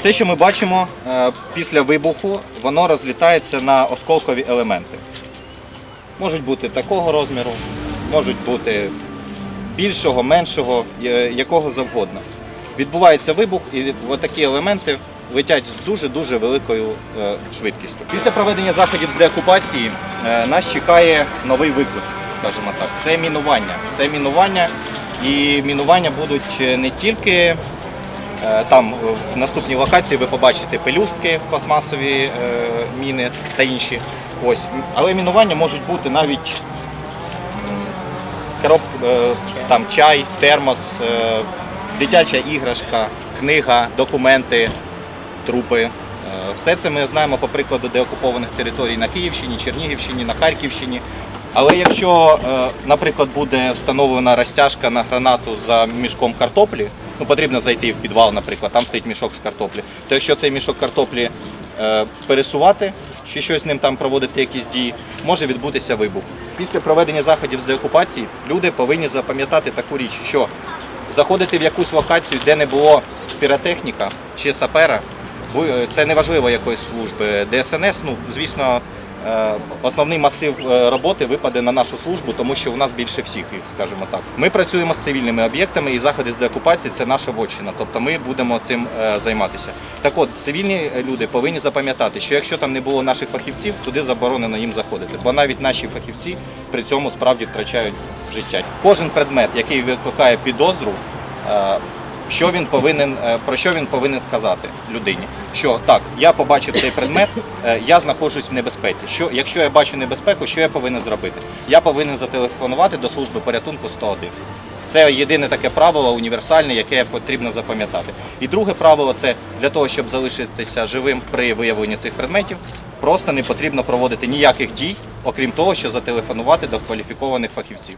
Все, що ми бачимо е, після вибуху, воно розлітається на осколкові елементи. Можуть бути такого розміру, можуть бути більшого, меншого, якого завгодно. Відбувається вибух, і такі елементи летять з дуже-дуже великою е, швидкістю. Після проведення заходів з деокупації е, нас чекає новий виклик, скажімо так. Це мінування. Це мінування, і мінування будуть е, не тільки Там в наступній локації ви побачите пелюстки, пластмасові міни та інші. Ось. Але мінування можуть бути навіть короб, там, чай, термос, дитяча іграшка, книга, документи, трупи. Е, Все це ми знаємо по прикладу деокупованих територій на Київщині, Чернігівщині, на Харківщині. Але якщо, е, наприклад, буде встановлена розтяжка на гранату за мішком картоплі, ну потрібно зайти в підвал, наприклад, там стоїть мішок з картоплі, то якщо цей мішок картоплі е, пересувати, чи щось з ним там проводити якісь дії, може відбутися вибух. Після проведення заходів з деокупації люди повинні запам'ятати таку річ, що заходити в якусь локацію, де не було піротехніка чи сапера, це не важливо якоїсь служби. ДСНС, ну звісно, е, основний масив е, роботи випаде на нашу службу, тому що у нас більше всіх їх, скажімо так. Ми працюємо з цивільними об'єктами і заходи з деокупації це наша вотчина, тобто ми будемо цим е, займатися. Так от, цивільні люди повинні запам'ятати, що якщо там не було наших фахівців, туди заборонено їм заходити, бо навіть наші фахівці при цьому справді втрачають життя. Кожен предмет, який викликає підозру. Що він повинен е, про що він повинен сказати людині? Що так, я побачив цей предмет, е, я знаходжусь в небезпеці. Що якщо я бачу небезпеку, що я повинен зробити? Я повинен зателефонувати до служби порятунку 101. Це єдине таке правило універсальне, яке потрібно запам'ятати. І друге правило це для того, щоб залишитися живим при виявленні цих предметів, просто не потрібно проводити ніяких дій, окрім того, що зателефонувати до кваліфікованих фахівців.